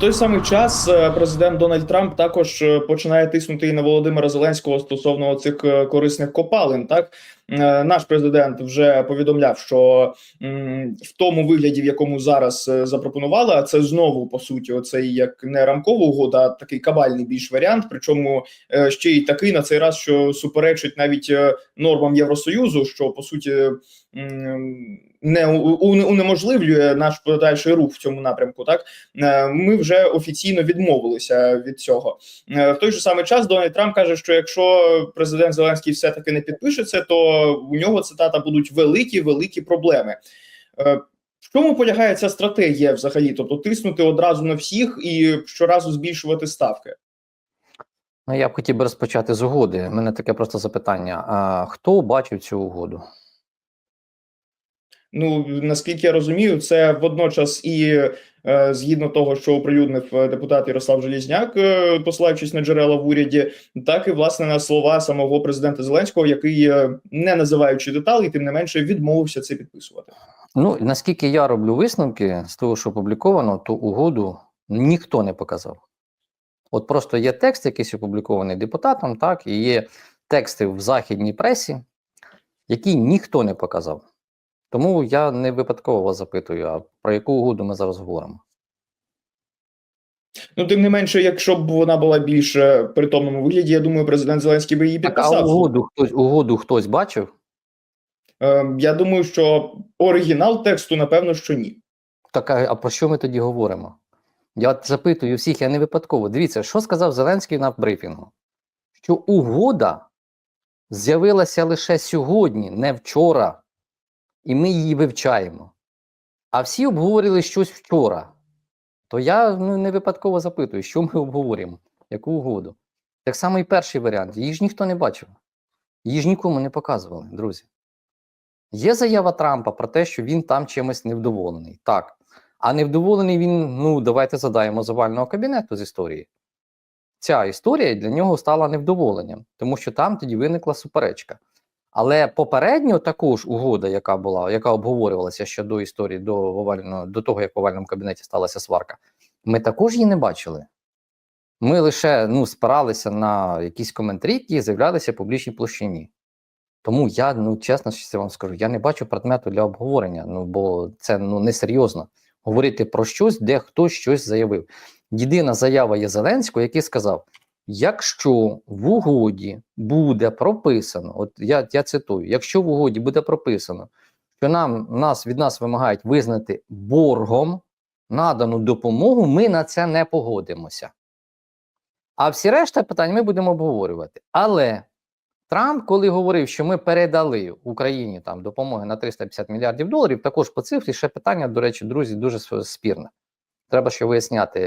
Той самий час е, президент Дональд Трамп також е, починає тиснути і на Володимира Зеленського стосовно цих е, корисних копалин. Так наш президент вже повідомляв, що в тому вигляді, в якому зараз е, запропонували, а це знову по суті, оцей як не рамкова угода, а такий кабальний більш варіант. Причому е, ще й такий на цей раз, що суперечить навіть е, нормам Євросоюзу, що по суті. Не унеможливлює наш подальший рух в цьому напрямку. Так Е, ми вже офіційно відмовилися від цього. Е, В той же самий час Дональд Трамп каже, що якщо президент Зеленський все таки не підпише це, то у нього цитата будуть великі великі проблеми. Е, В чому полягає ця стратегія взагалі? Тобто тиснути одразу на всіх і щоразу збільшувати ставки? Ну, я б хотів би розпочати з угоди. У мене таке просто запитання: а хто бачив цю угоду? Ну наскільки я розумію, це водночас і е, згідно того, що оприлюднив е, депутат Ярослав Желізняк, е, посилаючись на джерела в уряді, так і власне на слова самого президента Зеленського, який, не називаючи деталей, тим не менше відмовився це підписувати. Ну, наскільки я роблю висновки з того, що опубліковано, то угоду ніхто не показав. От просто є текст, якийсь опублікований депутатом, так, і є тексти в західній пресі, які ніхто не показав. Тому я не випадково вас запитую, а про яку угоду ми зараз говоримо. Ну тим не менше, якщо б вона була більш е, притомному вигляді, я думаю, президент Зеленський би її Так, а угоду хтось, угоду хтось бачив? Е, Я думаю, що оригінал тексту, напевно, що ні. Так, а а про що ми тоді говоримо? Я запитую всіх, я не випадково. Дивіться, що сказав Зеленський на брифінгу? Що угода з'явилася лише сьогодні, не вчора, і ми її вивчаємо. А всі обговорили щось вчора. То я ну, не випадково запитую, що ми обговорюємо, яку угоду. Так само і перший варіант. Її ж ніхто не бачив. Її ж нікому не показували, друзі. Є заява Трампа про те, що він там чимось невдоволений. Так. А невдоволений він, ну, давайте задаємо завального кабінету з історії. Ця історія для нього стала невдоволенням, тому що там тоді виникла суперечка. Але попередньо також угода, яка була, яка обговорювалася ще до історії, до овального, до того, як в овальному кабінеті сталася сварка, ми також її не бачили. Ми лише ну, спиралися на якісь коментарі, які з'являлися в публічній площині. Тому я, ну чесно що вам скажу, я не бачу предмету для обговорення, ну бо це ну несерйозно говорити про щось, де хтось щось заявив. Єдина заява є Зеленського, який сказав: якщо в угоді буде прописано, от я, я цитую: якщо в угоді буде прописано, що нам нас від нас вимагають визнати боргом надану допомогу, ми на це не погодимося. А всі решта питань ми будемо обговорювати. Але Трамп, коли говорив, що ми передали Україні там допомоги на 350 мільярдів доларів, також по цифрі ще питання, до речі, друзі, дуже спірне. Треба ще виясняти,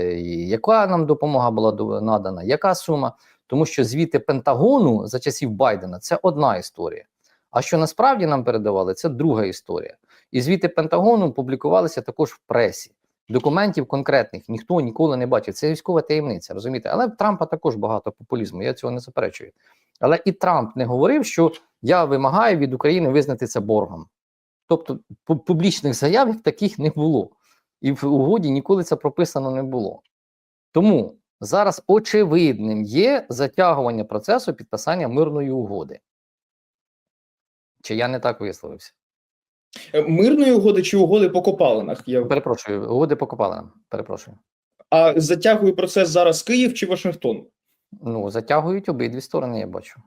яка нам допомога була надана, яка сума, тому що звіти Пентагону за часів Байдена це одна історія. А що насправді нам передавали, це друга історія. І звіти Пентагону публікувалися також в пресі. Документів конкретних ніхто ніколи не бачив. Це військова таємниця, розумієте? Але в Трампа також багато популізму, я цього не заперечую. Але і Трамп не говорив, що я вимагаю від України визнати це боргом. Тобто публічних заяв таких не було. І в угоді ніколи це прописано не було. Тому зараз очевидним є затягування процесу підписання мирної угоди. Чи я не так висловився? Е, Мирної угоди чи угоди по копалинах? Я Перепрошую, угоди покопали нам. Перепрошую. а затягує процес зараз Київ чи Вашингтон? Ну, затягують обидві сторони, я бачу.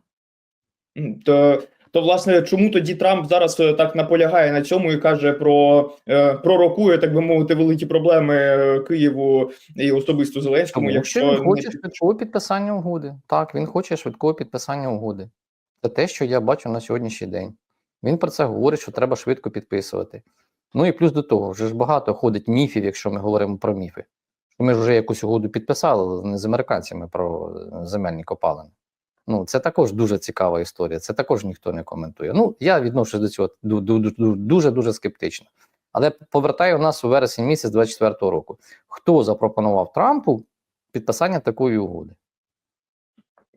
То, то власне, чому тоді Трамп зараз е, так наполягає на цьому і каже про е, пророкує, так би мовити, великі проблеми е, Києву і особисто Зеленському, Тому якщо він хоче швидкого підписання угоди. Так, він хоче швидкого підписання угоди. Це те, що я бачу на сьогоднішній день. Він про це говорить, що треба швидко підписувати. Ну і плюс до того, вже ж багато ходить міфів, якщо ми говоримо про міфи. Ми ж вже якусь угоду підписали, не з американцями про земельні копалини. Ну, це також дуже цікава історія. Це також ніхто не коментує. Ну, я відношусь до цього ду- ду- ду- ду- дуже дуже скептично. Але повертаю нас у вересень місяць 24-го року. Хто запропонував Трампу підписання такої угоди?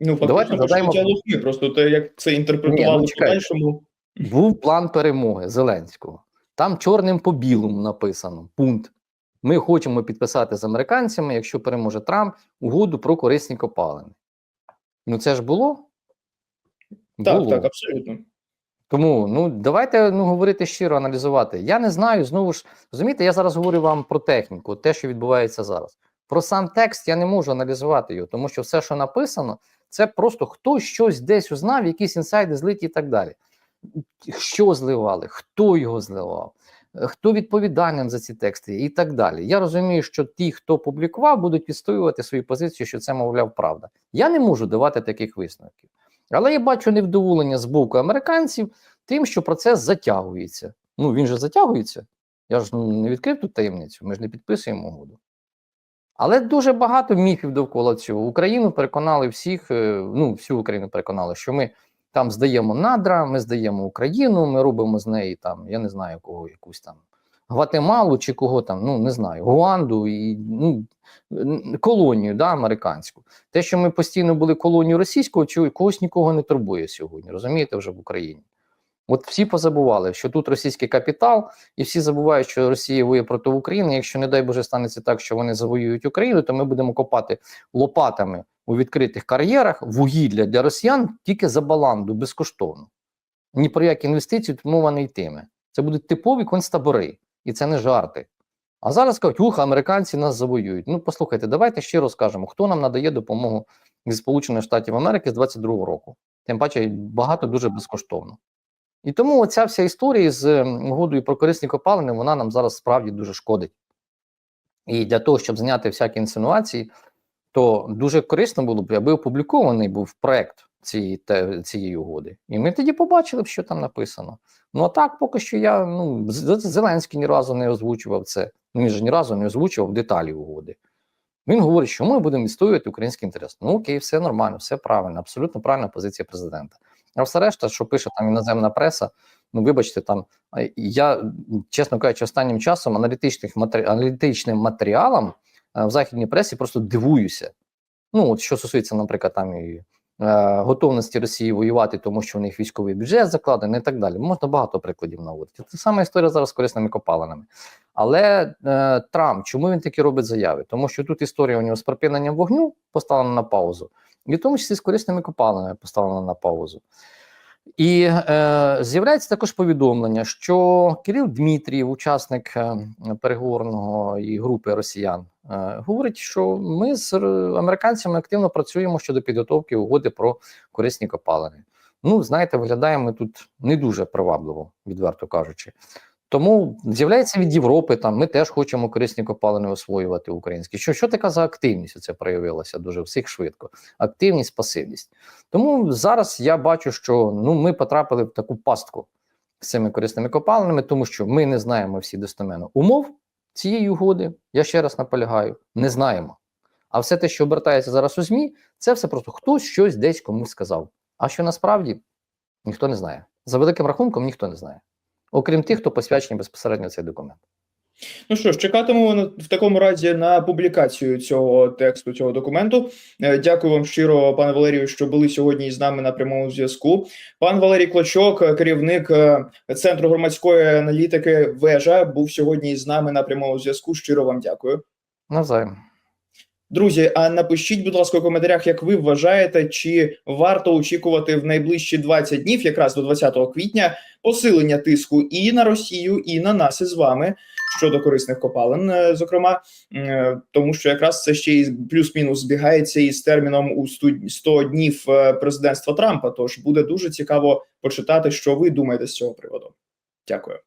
ну Давайте фактично задаємо- лухи, просто те, як це інтерпретували ну, в подальшому. Був план перемоги Зеленського. Там чорним по білому написано пункт. Ми хочемо підписати з американцями, якщо переможе Трамп, угоду про корисні копалини. Ну це ж було? Так, Було. так, абсолютно. Тому ну давайте ну говорити щиро, аналізувати. Я не знаю. Знову ж розумієте, я зараз говорю вам про техніку, те, що відбувається зараз. Про сам текст я не можу аналізувати його, тому що все, що написано, це просто хтось щось десь узнав, якісь інсайди злиті і так далі. Що зливали, хто його зливав, хто відповідальним за ці тексти і так далі. Я розумію, що ті, хто публікував, будуть відстоювати свою позицію, що це, мовляв, правда. Я не можу давати таких висновків. Але я бачу невдоволення з боку американців тим, що процес затягується. Ну він же затягується. Я ж ну, не відкрив тут таємницю, ми ж не підписуємо угоду. Але дуже багато міфів довкола цього. Україну переконали всіх, е, ну, всю Україну переконали, що ми там здаємо надра, ми здаємо Україну, ми робимо з неї там, я не знаю кого, якусь там Гватемалу чи кого там, ну не знаю, Гуанду і ну, колонію да, американську. Те, що ми постійно були колонією російського, чи когось нікого не турбує сьогодні, розумієте, вже в Україні. От всі позабували, що тут російський капітал, і всі забувають, що Росія воює проти України. Якщо, не дай Боже, станеться так, що вони завоюють Україну, то ми будемо копати лопатами у відкритих кар'єрах вугілля для росіян тільки за баланду, безкоштовно. Ні про які інвестиції тут мова не йтиме. Це будуть типові концтабори, і це не жарти. А зараз кажуть, ух, американці нас завоюють. Ну, послухайте, давайте ще скажемо, хто нам надає допомогу зі Сполучених Штатів Америки з 22-го року. Тим паче багато дуже безкоштовно. І тому оця вся історія з угодою про корисні копалини, вона нам зараз справді дуже шкодить. І для того, щоб зняти всякі інсинуації, то дуже корисно було б, аби опублікований був проект цієї, те, цієї угоди. І ми тоді побачили б, що там написано. Ну а так, поки що я ну Зеленський ні разу не озвучував це. Ну, він же ні разу не озвучував деталі угоди. Він говорить, що ми будемо відстоювати український інтерес. Ну окей, все нормально, все правильно, абсолютно правильна позиція президента. А все решта, що пише там іноземна преса, ну вибачте, там я, чесно кажучи, останнім часом аналітичних матері... аналітичним матеріалам е, в західній пресі просто дивуюся. Ну, от що стосується, наприклад, там і е, готовності Росії воювати, тому що у них військовий бюджет закладений і так далі. Можна багато прикладів наводити. Це сама історія зараз з корисними копалинами. Але е, Трамп, чому він такі робить заяви? Тому що тут історія у нього з припиненням вогню поставлена на паузу, і в тому числі з корисними копалинами поставлена на паузу. І е, з'являється також повідомлення, що Кирил Дмитрієв, учасник е, переговорного і групи росіян, е, говорить, що ми з американцями активно працюємо щодо підготовки угоди про корисні копалини. Ну, знаєте, виглядаємо ми тут не дуже привабливо, відверто кажучи. Тому з'являється від Європи, там ми теж хочемо корисні копалини освоювати українські. Що, що така за активність це проявилася дуже всіх швидко? Активність, пасивність. Тому зараз я бачу, що ну ми потрапили в таку пастку з цими корисними копалинами, тому що ми не знаємо всі достеменно умов цієї угоди. Я ще раз наполягаю, не знаємо. А все те, що обертається зараз у ЗМІ, це все просто хтось щось десь комусь сказав. А що насправді ніхто не знає. За великим рахунком ніхто не знає. Окрім тих, хто посвячений безпосередньо цей документ. Ну що ж, чекатимемо в такому разі на публікацію цього тексту, цього документу. Е, Дякую вам щиро, пане Валерію, що були сьогодні з нами на прямому зв'язку. Пан Валерій Клочок, е, керівник е, центру громадської аналітики Вежа, був сьогодні з нами на прямому зв'язку. Щиро вам дякую. Навзаєм. Друзі, а напишіть, будь ласка, у коментарях, як ви вважаєте, чи варто очікувати в найближчі 20 днів, якраз до 20 квітня, посилення тиску і на Росію, і на нас із вами щодо корисних копалин, е, зокрема, Е, тому що якраз це ще й плюс-мінус збігається із терміном у 100 100 днів е, президентства Трампа. Тож буде дуже цікаво почитати, що ви думаєте з цього приводу. Дякую.